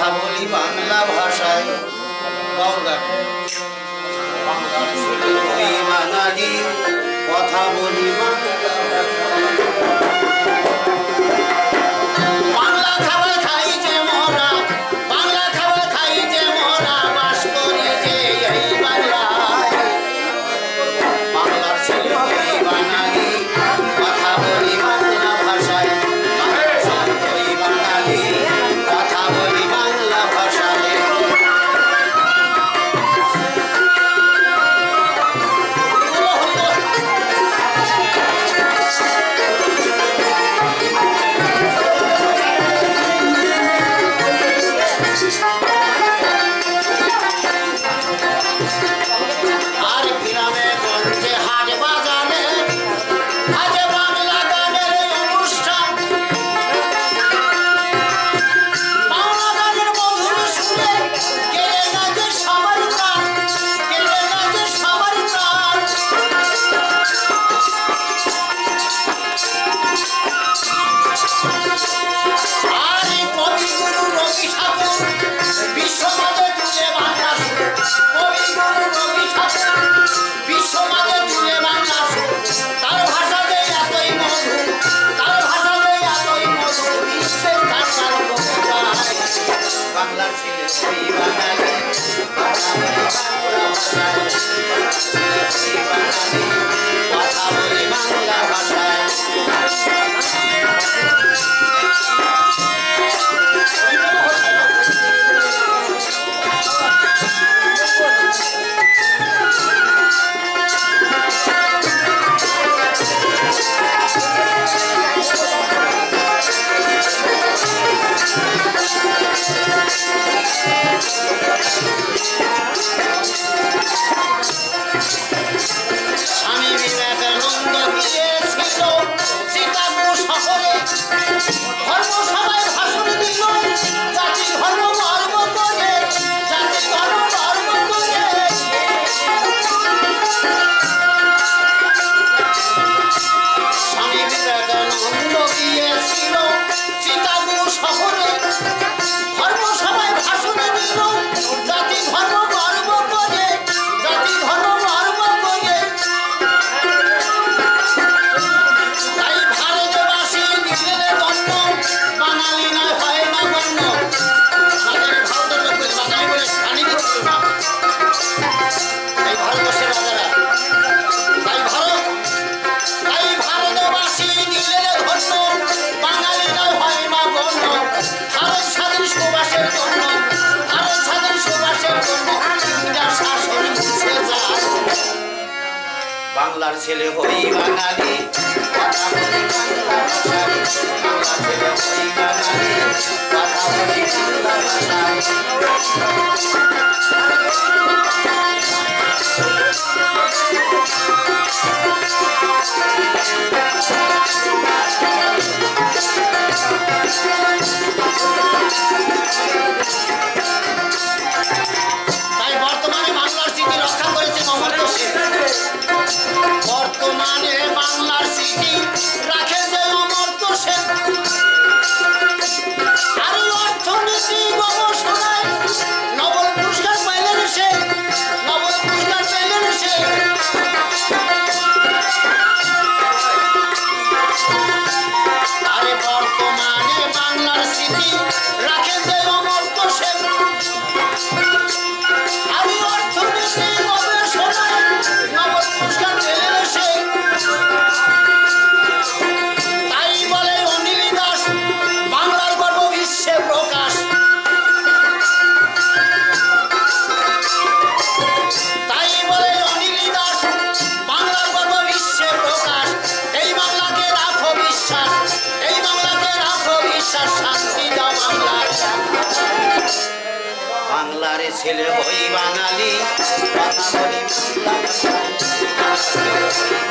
কথা বলি বাংলা ভাষায়। গঙ্গার কথা বলি Bangla Just leave my hand. বাংলার ছেলে হই বাঙালি। কথা বলি Bangla Bangla se le voy a ir a la.